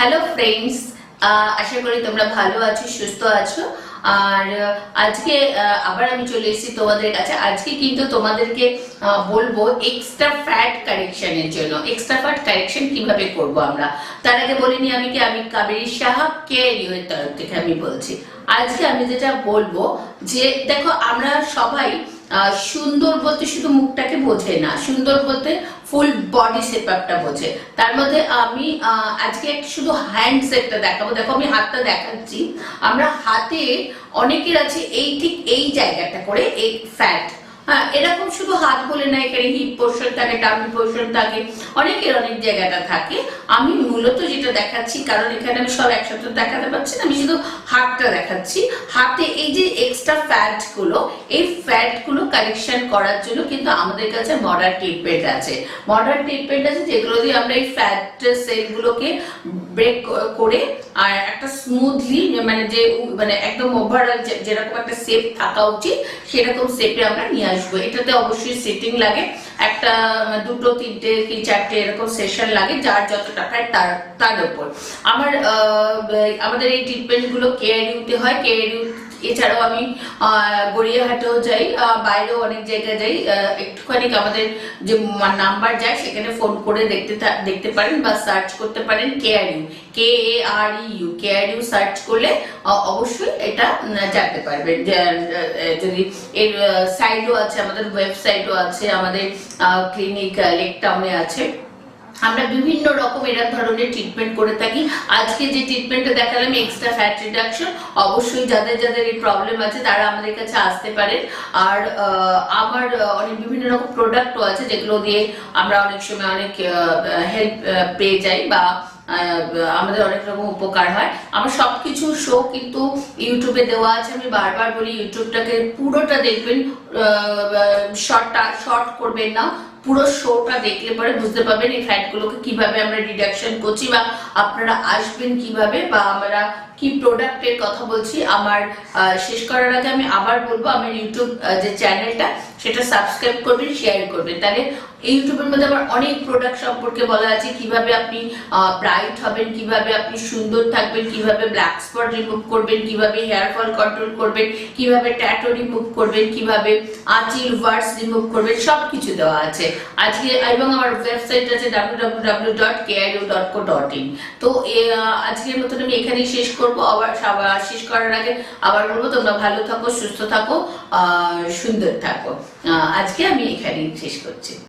Hello friends আশা করি তোমরা ভালো আছো, সুস্থ আছো। আর আজকে আবার আমি চলে এসেছি তোমাদের কাছে। আজকে কিন্তু তোমাদেরকে বলব এক্সট্রা ফ্যাট কারেকশনের জন্য। এক্সট্রা ফ্যাট কারেকশন কীভাবে করব আমরা? তার আগে বলিনি আমি কি? আমি কাবেরী সাহা কে তরফ থেকে আমি বলছি। আজকে আমি যেটা বলব যে, দেখো, আমরা সবাই সুন্দর বলতে শুধু মুখটাকে বোঝে না, সুন্দর বলতে ফুল বডি সেপ আপটা বোঝে। তার মধ্যে আমি আজকে শুধু হ্যান্ড শেপটা দেখাবো। দেখো, আমি হাতটা দেখাচ্ছি। আমরা হাতে অনেকের আছে এই ঠিক এই জায়গাটা করে, এই ফ্যাট হ্যাঁ এরকম শুধু হাত বলে না, এখানে হিপ পোর্শন থাকে টামি পোর্শন থাকে, অনেকের অনেক জায়গাটা থাকে। আমি মূলত যেটা দেখাচ্ছি, কারণ এখানে আমি সব একসাথে দেখাতে পারছি না, আমি শুধু হাতটা দেখাচ্ছি। হাতে এই যে এক্সট্রা ফ্যাটগুলো, এই ফ্যাটগুলো কালেকশন করার জন্য কিন্তু আমাদের কাছে মডার্ন ট্রিটমেন্ট আছে। মডার্ন ট্রিটমেন্ট আছে যেগুলো দিয়ে আমরা এই ফ্যাট সেল গুলোকে ব্রেক করে, আর একটা স্মুথলি মানে যে মানে একদম ওভারঅল যেরকম একটা শেপ থাকা উচিত, সেরকম শেপে আমরা নিয়ে আসব। এটাতে অবশ্যই সিটিং লাগে। একটা, দুটো, তিনটে কি চারটে এরকম সেশন লাগে যার যত টাকায় তার তার উপর। আমার আমাদের এই ট্রিটমেন্টগুলো কেয়ার ইউতে হয়। কেয়ার ইউ এছাড়াও আমি গড়িয়াহাটেও যাই বাইরেও অনেক জায়গায় যাই একটুখানি আমাদের যে নাম্বার যায়, সেখানে ফোন করে দেখতে দেখতে পারেন বা সার্চ করতে পারেন care you K A R U care you search করলে অবশ্যই এটা জানতে পারবেন। যদি এর সাইটও আছে, আমাদের ওয়েবসাইটও আছে, আমাদের ক্লিনিক লেক টাউনে আছে। আমরা বিভিন্ন রকম এরকম ধরনের ট্রিটমেন্ট করে থাকি। আজকে যে ট্রিটমেন্টটা দেখালাম এক্সট্রা ফ্যাট রিডাকশন অবশ্যই যাদের যাদের এই প্রবলেম আছে, তারা আমাদের কাছে আসতে পারেন। আর আমার অনেক বিভিন্ন রকম প্রোডাক্টও আছে যেগুলো দিয়ে আমরা অনেক সময় অনেক হেল্প পেয়ে যাই বা আমাদের অনেক রকম উপকার হয়। আমার সবকিছু শো কিন্তু ইউটিউবে দেওয়া আছে। আমি বারবার বলি, ইউটিউবটাকে পুরোটা দেখবেন শর্টটা শর্ট করবেন না, পুরো শোটা দেখলে পরে বুঝতে পারবেন এই ফ্যাটগুলোকে কীভাবে আমরা ডিডাকশন করছি বা আপনারা আসবেন কীভাবে বা আমরা কি প্রোডাক্টের কথা বলছি আমার শেষ করার আগে আমি আবার বলব আমার ইউটিউব যে চ্যানেলটা সেটা সাবস্ক্রাইব করবেন শেয়ার করবেন। তাহলে এই ইউটিউবের মধ্যে আমার অনেক প্রোডাক্ট সম্পর্কে বলা আছে কীভাবে আপনি ব্রাইট হবেন কীভাবে আপনি সুন্দর থাকবেন কীভাবে ব্ল্যাক স্পট রিমুভ করবেন কীভাবে হেয়ার ফল কন্ট্রোল করবেন কীভাবে ট্যাটু রিমুভ করবেন কীভাবে আঁচিল ওয়ার্ডস রিমুভ করবেন সব কিছু দেওয়া আছে। আজকে এবং আমার ওয়েবসাইট আছে www.kiu.co.in তো এ, আহ, আজকের মতন আমি এখানেই শেষ করব। আবার আবার শেষ করার আগে আবার বলব, তোমরা ভালো থাকো, সুস্থ থাকো সুন্দর থাকো। আজকে আমি এখানেই শেষ করছি।